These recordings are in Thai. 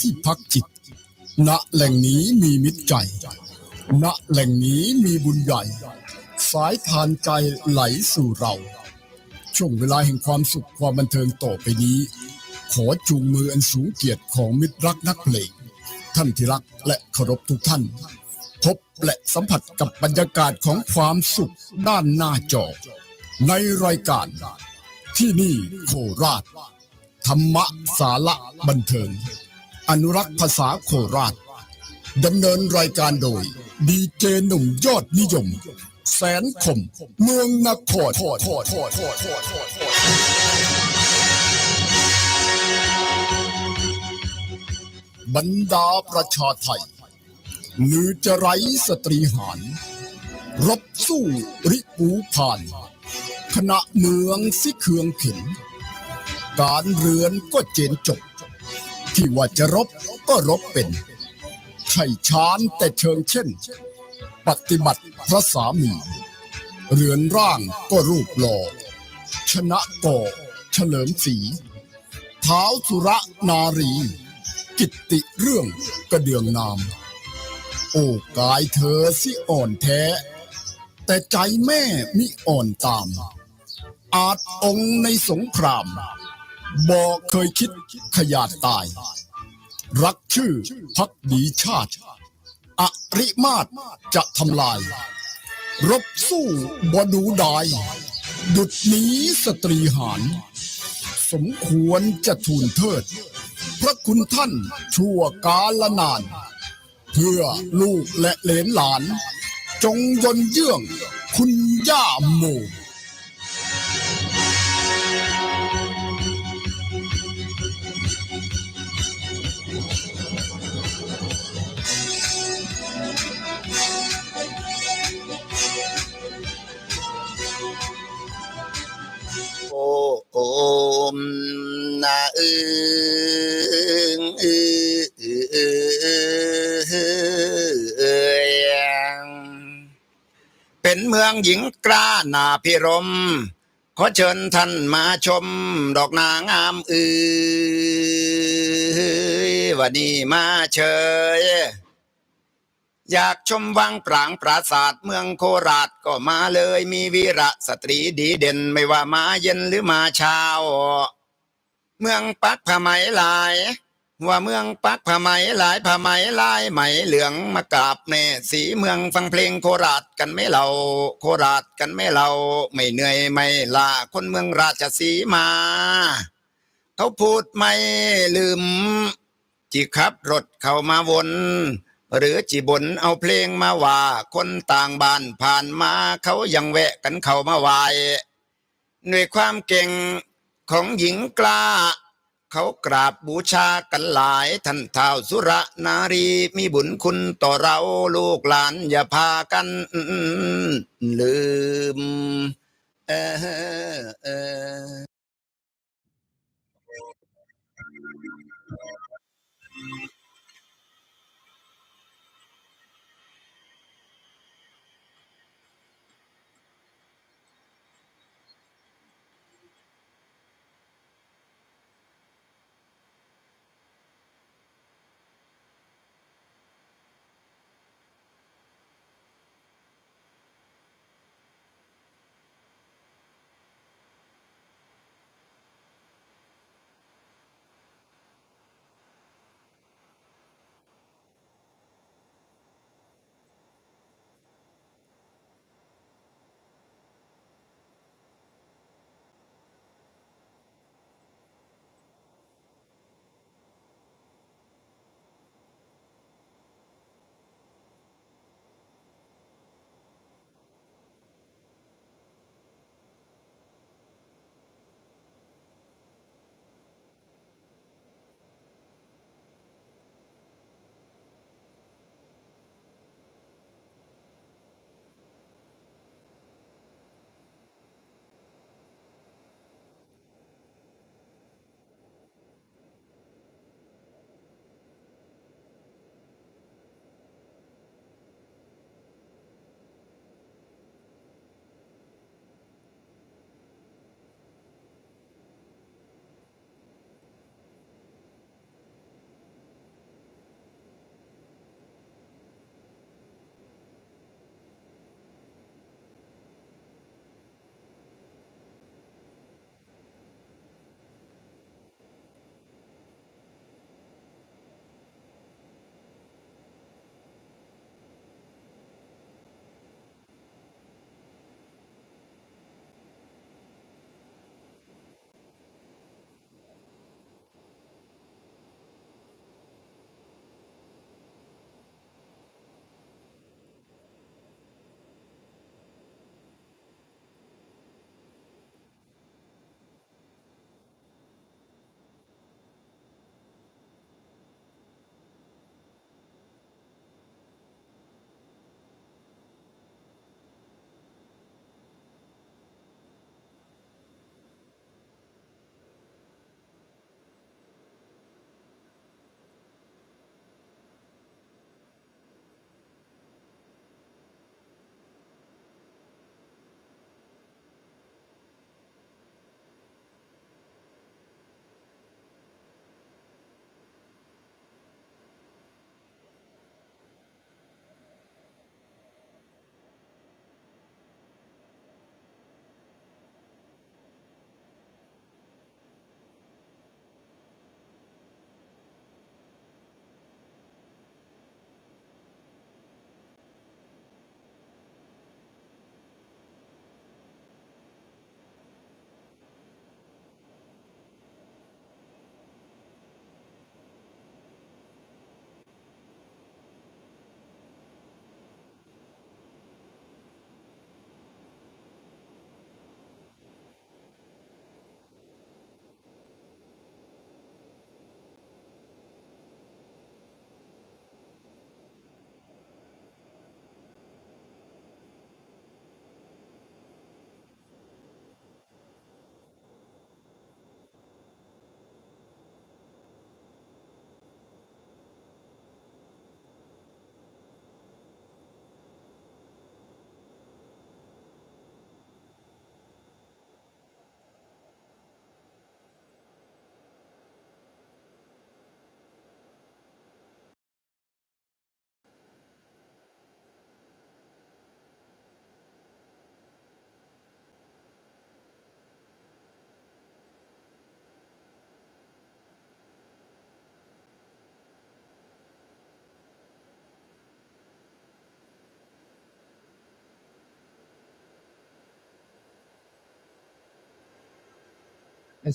ที่พักจิต ณ แหล่งนี้มีมิตรใจ ณ แหล่งนี้มีบุญใหญ่ สายทานใจไหลสู่เรา ช่วงเวลาแห่งความสุขความบันเทิงต่อไปนี้ ขอจูงมืออันสูงเกียรติของมิตรรักนักเพลง ท่านที่รักและเคารพทุกท่าน พบและสัมผัสกับบรรยากาศของความสุขด้านหน้าจอ ในรายการที่นี่โคราชธรรมะสาระบันเทิง อนุรักษ์ภาษาโคราชดำเนินรายการโดย ดีเจหนุ่มยอดนิยม แสนคม เมืองนครบรรดาประชาไทยลือจะไรสตรีหาร รบสู้ริปูผ่าน คณะเมืองสิเคืองเข็น การเรือนก็เจนจบ ที่ว่าจะรบก็รบเป็นใช่ชานแต่เชิงเช่น ปฏิบัติพระสามี เรือนร่างก็รูปหล่อชนะก่อเฉลิมศรีเท้าสุระนารี กิตติเรื่องกระเดืองนาม โอ้กายเธอสิอ่อนแท้ แต่ใจแม่มิอ่อนตาม อาจองในสงคราม บอกเคยคิดขยาดตาย รักชื่อพักดีชาติ อริมาตจะทำลาย รบสู้บดูดาย ดุดหนี้สตรีหาร สมควรจะทูลเทิด พระคุณท่านชั่วกาลนาน เพื่อลูกและเหลนหลาน จงยนเยื่องคุณย่าโม โอมนาอึงอึอึอึเป็นเมืองหญิงกล้าหนาพิรม ขอเชิญท่านมาชม ดอกนางามอือวันนี้มาเชย อยากชมวังปรางปราศาสตร์เมืองโคราชก็มาเลยมีวีระสตรีดีเด่นไม่ว่ามาเย็นหรือมาเช้า เมืองปักผ้าไหมลาย ว่าเมืองปักผ้าไหมลายผ้าไหมลายไหมเหลืองมากราบแน่สีเมืองฟังเพลงโคราชกันไม่เราโคราชกันไม่เราไม่เหนื่อยไม่ลาคนเมืองราชสีมา เขาพูดไม่ลืมจีขับรถเข้ามาวน หรือจีบนเอาเพลงมาว่า คนต่างบ้านผ่านมาเขายังแวะกันเข้ามาไหวด้วยความเก่งของหญิงกล้า เขากราบบูชากันหลายท่านเท้าวสุรนารีมีบุญคุณต่อเราลูกหลานอย่าพากัน ลืม เออเออ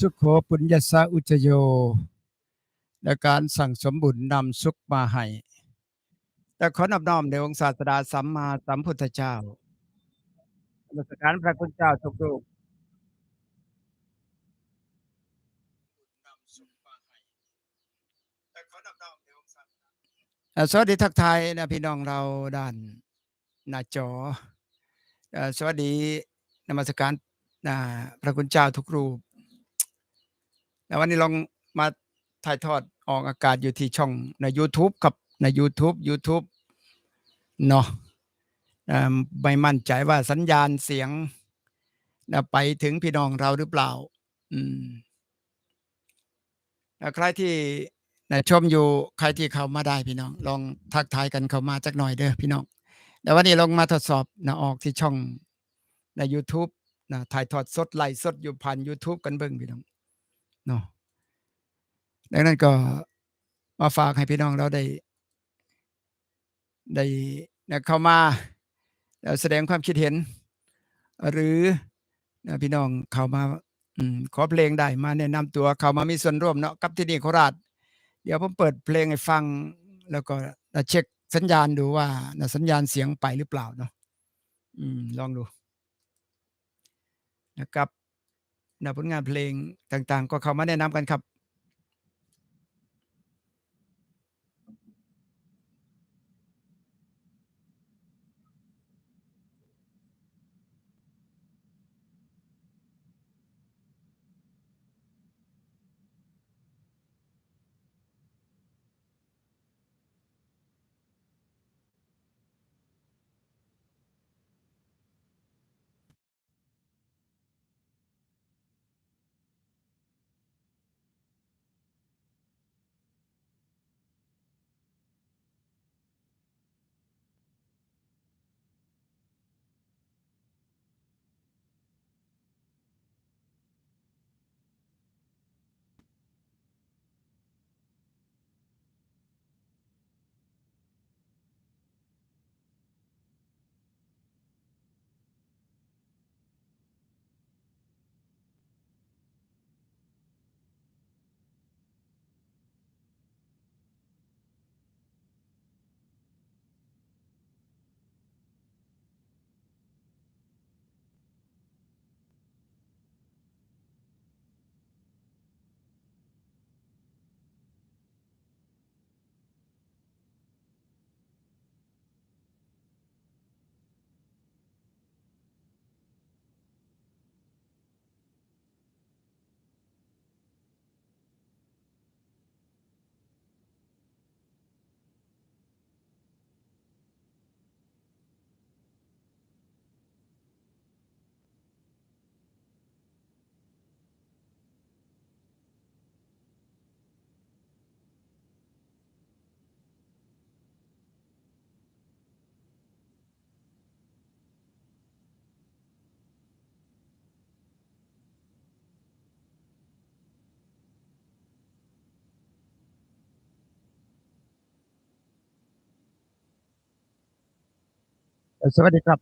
สุขโขปุญญสะอุจโยและการสั่งสมบุญนำสุขมาให้แต่ขอนอบน้อมในองค์ศาสดาสัมมาสัมพุทธเจ้านมัสการพระคุณเจ้าทุกรูปเอ่อสวัสดีทักทายนะพี่น้องเราด้านหน้าจอเอ่อสวัสดีนมัสการนะพระคุณเจ้าทุกรูป แล้ววันนี้ลองมาถ่ายทอดออกอากาศอยู่ที่ช่องใน YouTube ครับใน YouTube YouTube เนาะไม่มั่นใจว่าสัญญาณเสียงไปถึงพี่น้องเราหรือเปล่า อืมใครที่นะชมอยู่ใครที่เข้ามาได้พี่น้อง ลองทักทายกันเข้ามาจักหน่อยเด้อพี่น้องเดี๋ยววันนี้ลองมาทดสอบนะออกที่ช่องใน YouTube นะถ่ายทอดสดไลฟ์สดอยู่ผ่าน YouTube กันเบิ่งพี่น้อง เนาะดังนั้นก็มาฝากให้พี่น้องเราได้ ได้นะเข้ามาแล้วแสดงความคิดเห็น หรือนะพี่น้องเข้ามาอขอเพลงได้มาแนะนำตัวเข้ามามีส่วนร่วมเนาะกับที่นี่โคราช เดี๋ยวผมเปิดเพลงให้ฟัง แล้วก็นะเช็คสัญญาณดูว่านะสัญญาณเสียงไปหรือเปล่าเนาะอืมลองดูนะครับ ผลงานเพลงต่างๆ ก็เข้ามาแนะนำกันครับ สวัสดีครับ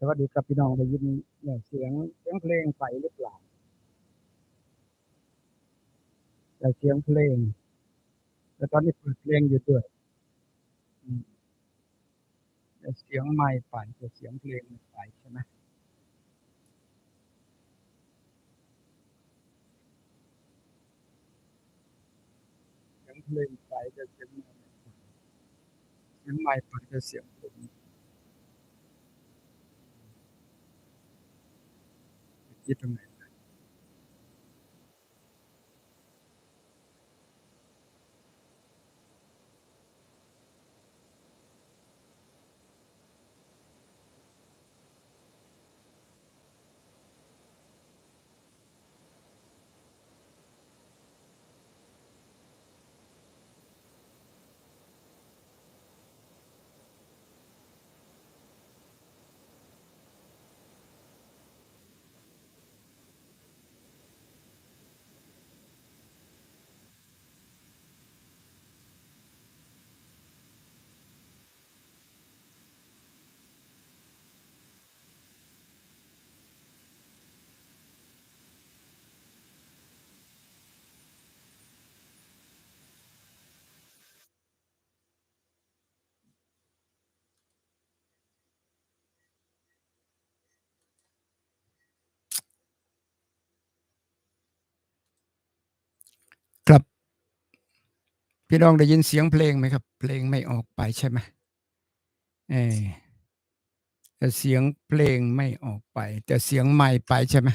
สวัสดีครับพี่น้องได้ยินเนี่ยเสียงเสียงเพลงไปหรือเปล่าแต่เสียงเพลงแล้วตอนนี้เปิดเพลงอยู่ด้วยเสียงไม้ไปแต่เสียงเพลงไปใช่ไหมเสียงเพลงไปแต่เสียงไม่ไปเสียงไม้ไปแต่เสียง เพ พี่น้องได้ยินเสียงเพลงไหมครับ เพลงไม่ออกไปใช่ไหมเออแต่เสียงเพลงไม่ออกไป แต่เสียงไม่ไปใช่ไหม